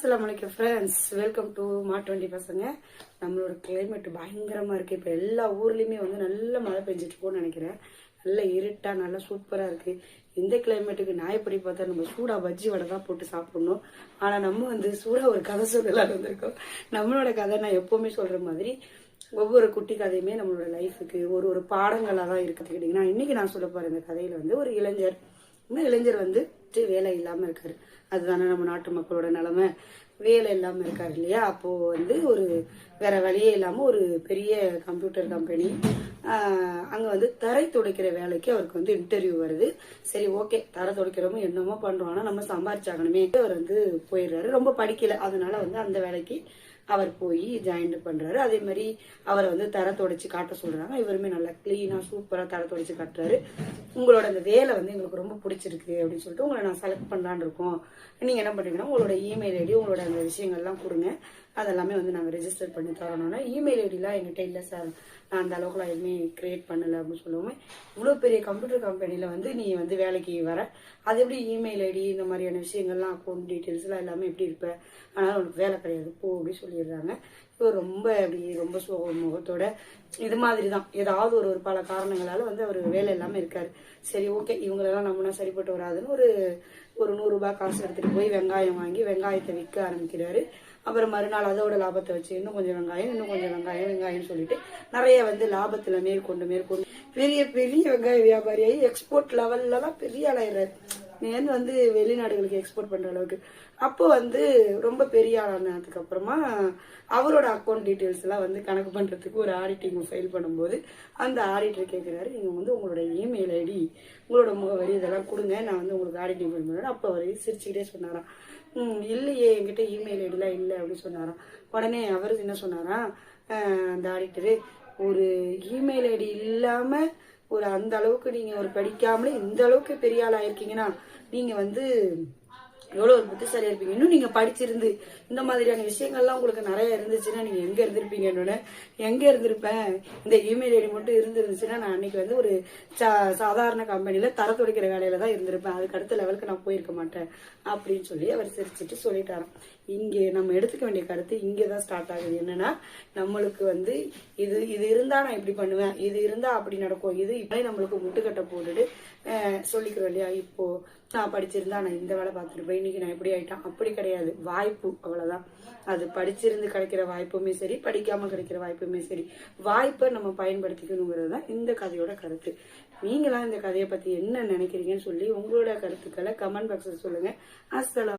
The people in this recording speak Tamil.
அஸ்லாம் வலைக்கம் ஃப்ரெண்ட்ஸ் வெல்கம் டு மாட்டுவண்டி பசங்க. நம்மளோட கிளைமேட் பயங்கரமா இருக்கு. இப்போ எல்லா ஊர்லேயுமே வந்து நல்ல மழை பெஞ்சிட்டு நினைக்கிறேன். நல்ல இருட்டாக நல்லா சூப்பராக இருக்கு. இந்த கிளைமேட்டுக்கு நான் எப்படி பார்த்தா நம்ம சூடாக பஜ்ஜி வடை தான் போட்டு சாப்பிடணும். ஆனா நம்ம வந்து சூடாக ஒரு கதை சொல்லலாம் வந்திருக்கோம். நம்மளோட கதை நான் எப்போவுமே சொல்ற மாதிரி ஒவ்வொரு குட்டி கதையுமே நம்மளோட லைஃபுக்கு ஒரு ஒரு பாடங்களாக தான் இருக்குதுக்கிட்டீங்கன்னா இன்னைக்கு நான் சொல்ல போற இந்த கதையில் வந்து ஒரு இளைஞர் இன்னும் இளைஞர் வந்து வேலை இல்லாம இருக்காரு. அதுதானே நம்ம நாட்டு மக்களோட நிலைமை. வேலை இல்லாம இருக்காரு இல்லையா? அப்போ வந்து ஒரு வேற வழியே இல்லாம ஒரு பெரிய கம்ப்யூட்டர் கம்பெனி அங்க வந்து தரை துடைக்கிற வேலைக்கு அவருக்கு வந்து இன்டர்வியூ வருது. சரி ஓகே தரை துடைக்கிறோமோ என்னமோ பண்றோம். ஆனா நம்ம சம்பாரிச்சாகணுமே. அவர் வந்து போயிடுறாரு. ரொம்ப படிக்கல. அதனால வந்து அந்த வேலைக்கு அவர் போய் ஜாயின் பண்றாரு. அதே மாதிரி அவரை வந்து தர தொடச்சு காட்ட சொல்றாங்க. இவருமே நல்லா கிளீனா சூப்பரா தர தொடச்சு காட்டுறாரு. உங்களோட அந்த வேலை வந்து எங்களுக்கு ரொம்ப பிடிச்சிருக்கு அப்படின்னு சொல்லிட்டு உங்களை நான் செலக்ட் பண்ணலான்னு இருக்கோம். நீங்க என்ன பண்றீங்கன்னா உங்களோட இமெயில் ஐடி உங்களோட அந்த விஷயங்கள்லாம் கொடுங்க. அதெல்லாமே வந்து நாங்கள் ரெஜிஸ்டர் பண்ணி தரணும்னா இமெயில் ஐடிலாம் எங்கிட்ட இல்லை சார் நான் அந்த அளவுக்குலாம் எதுவுமே கிரியேட் பண்ணலை அப்படின்னு சொல்லுவோம். இவ்வளோ பெரிய கம்ப்யூட்டர் கம்பெனியில் வந்து நீ வந்து வேலைக்கு வர அது எப்படி இமெயில் ஐடி இந்த மாதிரியான விஷயங்கள்லாம் அக்கௌண்ட் டீட்டெயில்ஸ்லாம் எல்லாமே எப்படி இருப்ப? அதனால் உனக்கு வேலை கிடையாது போ அப்படின்னு சொல்லிடுறாங்க. இவர் ரொம்ப அப்படி ரொம்ப சோக முகத்தோட இது மாதிரி தான் ஏதாவது ஒரு ஒரு பல காரணங்களால வந்து அவர் வேலை இல்லாமல் இருக்காரு. சரி ஓகே இவங்களெல்லாம் நம்மனா சரிப்பட்டு வராதுன்னு ஒரு ஒரு நூறுரூபா காசு எடுத்துகிட்டு போய் வெங்காயம் வாங்கி வெங்காயத்தை விற்க ஆரம்பிக்கிறாரு. அப்புறம் மறுநாள் அதோட லாபத்தை வச்சு இன்னும் கொஞ்சம் வெங்காயம் இன்னும் கொஞ்சம் வெங்காயம் வெங்காயம் சொல்லிட்டு நிறைய வந்து லாபத்துல மேற்கொண்டு மேற்கொண்டு. பெரிய பெரிய வெங்காய வியாபாரியாகி எக்ஸ்போர்ட் லெவலில் தான் பெரிய ஆளாயிடுறாரு. நேர்ந்து வந்து வெளிநாடுகளுக்கு எக்ஸ்போர்ட் பண்ற அளவுக்கு. அப்போ வந்து ரொம்ப பெரிய ஆளானதுக்கு அப்புறமா அவரோட அக்கௌண்ட் டீட்டெயில்ஸ் எல்லாம் வந்து கணக்கு பண்றதுக்கு ஒரு ஆடிட்டிங் ஃபைல் பண்ணும்போது அந்த ஆடிட்டர் கேட்கிறாரு நீங்க வந்து உங்களோட இமெயில் ஐடி உங்களோட முகவரி இதெல்லாம் கொடுங்க. நான் வந்து உங்களுக்கு ஆடிட்டிங் ஃபைல் பண்ணுறேன் அப்போ அவர் சிரிச்சுக்கிட்டே சொன்னாராம். ம் இல்லையே என்கிட்ட இமெயில் ஐடிலாம் இல்லை. அப்படின்னு சொன்னாராம். உடனே அவர் என்ன சொன்னாராம்? அந்த ஆடிட்டரு ஒரு இமெயில் ஐடி இல்லாம ஒரு அந்த அளவுக்கு நீங்க ஒரு படிக்காமலே இந்த அளவுக்கு பெரிய ஆளா இருக்கீங்கன்னா நீங்க வந்து எவ்வளவு ஒரு புத்திசாலியா இருப்பீங்க. இன்னும் நீங்க படிச்சிருந்து இந்த மாதிரியான விஷயங்கள்லாம் உங்களுக்கு நிறைய இருந்துச்சுன்னா நீங்க எங்க இருந்திருப்பீங்கன்னு எங்க இருந்திருப்பேன்? இந்த இமெயில் ஐடி மட்டும் இருந்திருந்துச்சுன்னா நான் அன்னைக்கு வந்து ஒரு சா- சாதாரண கம்பெனில தர துடைக்கிற வேலையில தான் இருந்திருப்பேன். அதுக்கு அடுத்த லெவலுக்கு நான் போயிருக்க மாட்டேன் அப்படின்னு சொல்லி அவர் சிரிச்சிட்டு சொல்லிட்டாராம். இங்கே நம்ம எடுத்துக்க வேண்டிய கருத்து இங்கே தான் ஸ்டார்ட் ஆகுது. என்னன்னா நம்மளுக்கு வந்து இது இது இருந்தா நான் இப்படி பண்ணுவேன். இது இருந்தா அப்படி நடக்கும். இது இப்படி நம்மளுக்கு முட்டுக்கட்டை போட்டுட்டு சொல்லிக்கிறோம் இல்லையா? இப்போ நான் படிச்சிருந்தா நான் இந்த வேலை பார்த்துருப்பேன். இன்னைக்கு நான் எப்படி ஆயிட்டான். அப்படி கிடையாது. வாய்ப்பு அவ்வளவுதான். அது படிச்சிருந்து கிடைக்கிற வாய்ப்புமே சரி படிக்காம கிடைக்கிற வாய்ப்புமே சரி. வாய்ப்பை நம்ம பயன்படுத்திக்கணுங்கிறது தான் இந்த கதையோட கருத்து. நீங்களாம் இந்த கதையை பத்தி என்ன நினைக்கிறீங்கன்னு சொல்லி உங்களோட கருத்துக்களை கமெண்ட் பாக்ஸில் சொல்லுங்க. அஸ்ஸலாம்